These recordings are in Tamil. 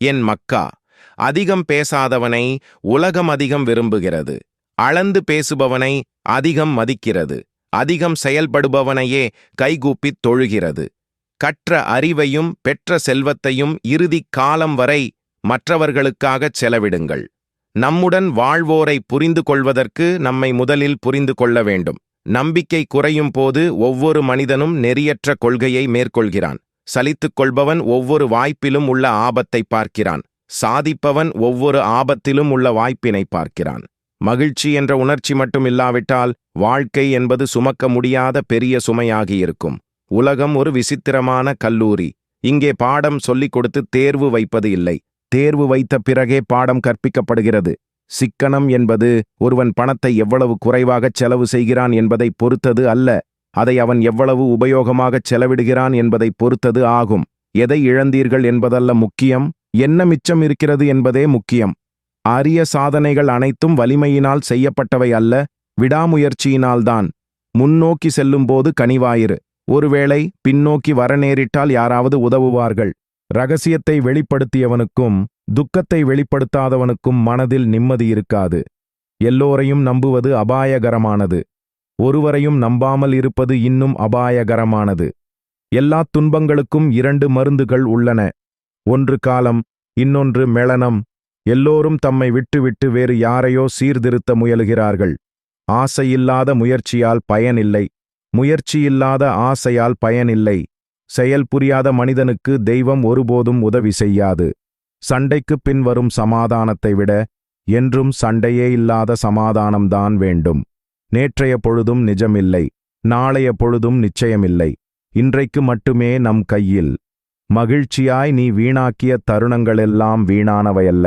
என் மக்கா அதிகம் பேசாதவனை உலகம் அதிகம் விரும்புகிறது. அளந்து பேசுபவனை அதிகம் மதிக்கிறது. அதிகம் செயல்படுபவனையே கைகூப்பித் தொழுகிறது. கற்ற அறிவையும் பெற்ற செல்வத்தையும் இறுதிக் காலம் வரை மற்றவர்களுக்காகச் செலவிடுங்கள். நம்முடன் வாழ்வோரை புரிந்து கொள்வதற்கு நம்மை முதலில் புரிந்து கொள்ள வேண்டும். நம்பிக்கை குறையும் போது ஒவ்வொரு மனிதனும் நெறியற்ற கொள்கையை மேற்கொள்கிறான். சலித்துக் கொள்பவன் ஒவ்வொரு வாய்ப்பிலும் உள்ள ஆபத்தை பார்க்கிறான். சாதிப்பவன் ஒவ்வொரு ஆபத்திலும் உள்ள வாய்ப்பினை பார்க்கிறான். மகிழ்ச்சி என்ற உணர்ச்சி மட்டும் இல்லாவிட்டால் வாழ்க்கை என்பது சுமக்க முடியாத பெரிய சுமையாகியிருக்கும் உலகம் ஒரு விசித்திரமான கல்லூரி. இங்கே பாடம் சொல்லிக் கொடுத்து தேர்வு வைப்பது இல்லை. தேர்வு வைத்த பிறகே பாடம் கற்பிக்கப்படுகிறது. சிக்கனம் என்பது ஒருவன் பணத்தை எவ்வளவு குறைவாகச் செலவு செய்கிறான் என்பதை பொறுத்தது அல்ல. அதை அவன் எவ்வளவு உபயோகமாகச் செலவிடுகிறான் என்பதை பொறுத்தது ஆகும். எதை இழந்தீர்கள் என்பதல்ல முக்கியம் என்ன மிச்சம் இருக்கிறது என்பதே முக்கியம். அரிய சாதனைகள் அனைத்தும் வலிமையினால் செய்யப்பட்டவை அல்ல விடாமுயற்சியினால்தான். முன்னோக்கி செல்லும்போது கனிவாயிரு. ஒருவேளை பின்னோக்கி வர நேரிட்டால் யாராவது உதவுவார்கள். ரகசியத்தை வெளிப்படுத்தியவனுக்கும் துக்கத்தை வெளிப்படுத்தாதவனுக்கும் மனதில் நிம்மதி இருக்காது. எல்லோரையும் நம்புவது அபாயகரமானது. ஒருவரையும் நம்பாமல் இருப்பது இன்னும் அபாயகரமானது. எல்லாத் துன்பங்களுக்கும் இரண்டு மருந்துகள் உள்ளன. ஒன்று காலம் இன்னொன்று மெளனம். எல்லோரும் தம்மை விட்டுவிட்டு வேறு யாரையோ சீர்திருத்த முயலுகிறார்கள். ஆசையில்லாத முயற்சியால் பயனில்லை. முயற்சியில்லாத ஆசையால் பயனில்லை. செயல் புரியாத மனிதனுக்கு தெய்வம் ஒருபோதும் உதவி செய்யாது. சண்டைக்குப் பின்வரும் சமாதானத்தை விட என்றும் சண்டையே இல்லாத சமாதானம்தான் வேண்டும். நேற்றைய பொழுதும் நிஜமில்லை நாளைய பொழுதும் நிச்சயமில்லை. இன்றைக்கு மட்டுமே நம் கையில். மகிழ்ச்சியாய் நீ வீணாக்கிய தருணங்களெல்லாம் வீணானவையல்ல.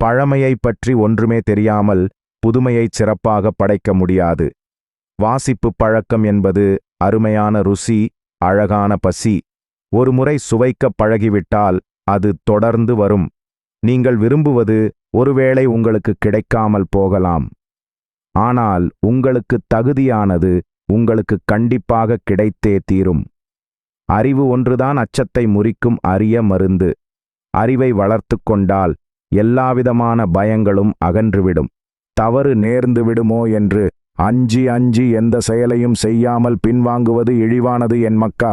பழமையைப் பற்றி ஒன்றுமே தெரியாமல் புதுமையைச் சிறப்பாக படைக்க முடியாது. வாசிப்புப் பழக்கம் என்பது அருமையான ருசி அழகான பசி. ஒருமுறை சுவைக்கப் பழகிவிட்டால் அது தொடர்ந்து வரும். நீங்கள் விரும்புவது ஒருவேளை உங்களுக்கு கிடைக்காமல் போகலாம். ஆனால் உங்களுக்கு தகுதியானது உங்களுக்கு கண்டிப்பாக கிடைத்தே தீரும். அறிவு ஒன்றுதான் அச்சத்தை முறிக்கும் அரிய மருந்து. அறிவை வளர்த்துக் கொண்டால் எல்லாவிதமான பயங்களும் அகன்றுவிடும். தவறு நேர்ந்து விடுமோ என்று அஞ்சி அஞ்சி எந்த செயலையும் செய்யாமல் பின்வாங்குவது இழிவானது என் மக்கா.